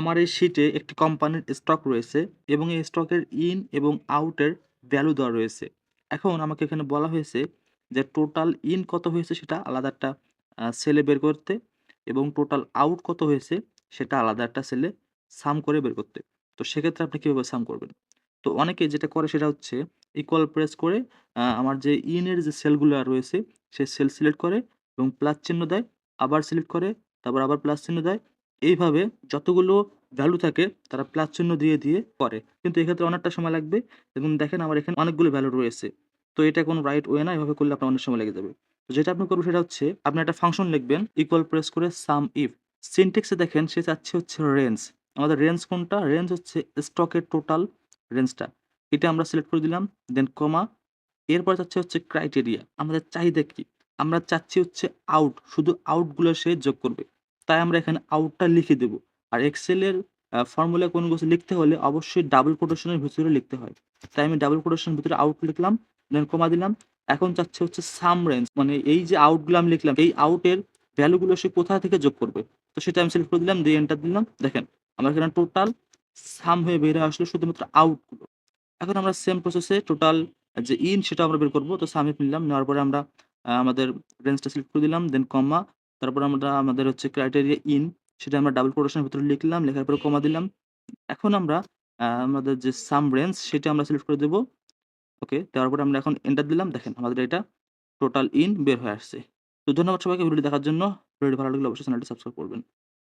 আমার এই শিটে একটি কোম্পানির স্টক রয়েছে এবং এই স্টকের ইন এবং আউটের ভ্যালু দেওয়া রয়েছে। এখন আমাকে এখানে বলা হয়েছে যে টোটাল ইন কত হয়েছে সেটা আলাদা একটা সেলে বের করতে এবং টোটাল আউট কত হয়েছে সেটা আলাদা একটা সেলে সাম করে বের করতে। তো সেক্ষেত্রে আপনি কীভাবে সাম করবেন? তো অনেকে যেটা করে সেটা হচ্ছে ইকুয়াল প্রেস করে আমার যে ইন এর যে সেলগুলো রয়েছে সে সেল সিলেক্ট করে এবং প্লাস চিহ্ন দেয়, আবার সিলেক্ট করে, তারপর আবার প্লাস চিহ্ন দেয়। এইভাবে যতগুলো ভ্যালু থাকে তারা প্লাস চিহ্ন দিয়ে, দিয়ে করে। কিন্তু এক্ষেত্রে অনেকটা সময় লাগবে এবং দেখেন আমার এখানে অনেকগুলো ভ্যালু রয়েছে। তো এটা কোনো রাইট ওয়ে না। এভাবে করলে আপনার অনেক সময় লেগে যাবে। তো যেটা আপনি করবেন সেটা হচ্ছে আপনি একটা ফাংশন লিখবেন ইকুয়াল প্রেস করে সাম ইফ। সিনটেক্সে দেখেন সে চাচ্ছে হচ্ছে রেঞ্জ। আমাদের রেঞ্জ কোনটা? রেঞ্জ হচ্ছে স্টকের টোটাল রেঞ্জটা। এটা আমরা সিলেক্ট করে দিলাম। দেন কমা। এরপরে চাচ্ছে হচ্ছে ক্রাইটেরিয়া। আমাদের চাহিদা কি? আমরা চাচ্ছি হচ্ছে আউট। শুধু আউটগুলো সে যোগ করবে। তাই আমরা এখানে আউটটা লিখে দেব। আর এক্সেল এর ফর্মুলা কোনো কিছু লিখতে হলে অবশ্যই ডাবল কোটেশন এর ভিতরে লিখতে হয়। তাই আমি ডাবল কোটেশন এর ভিতরে আউট লিখলাম। দেন কমা দিলাম। এখন চাচ্ছে হচ্ছে সাম রেঞ্জ। মানে এই যে আউটগুলো আমি লিখলাম, এই আউট এর ভ্যালু গুলো সে কোথা থেকে যোগ করবে। তো সেটা আমি সিলেক্ট করে দিলাম, দিয়ে এন্টার দিলাম। দেখেন, আমার এখানে টোটাল সাম হয়ে বের হয়ে আসলো শুধুমাত্র আউটগুলো। এখন আমরা সেম প্রসেসে টোটাল যে ইন সেটা আমরা বের করব। তো সাম নিলাম। নেওয়ার পরে আমরা আমাদের রেঞ্জটা সিলেক্ট করে দিলাম। দেন কমা। তারপর আমরা আমাদের হচ্ছে ক্রাইটেরিয়া ইন সেটা আমরা ডাবল প্রোডাকশনের ভিতরে লিখলাম। লেখার পরে কমা দিলাম। এখন আমরা আমাদের যে সাম রেঞ্জ সেটা আমরা সিলেক্ট করে দেবো ওকে। দেওয়ার পরে আমরা এখন এন্টার দিলাম। দেখেন আমাদের এটা টোটাল ইন বের হয়ে আসছে। তো ধন্যবাদ সবাইকে ভিডিওটি দেখার জন্য। ভিডিওটি ভালো লাগলে অবশ্যই চ্যানেলটি সাবস্ক্রাইব করবেন।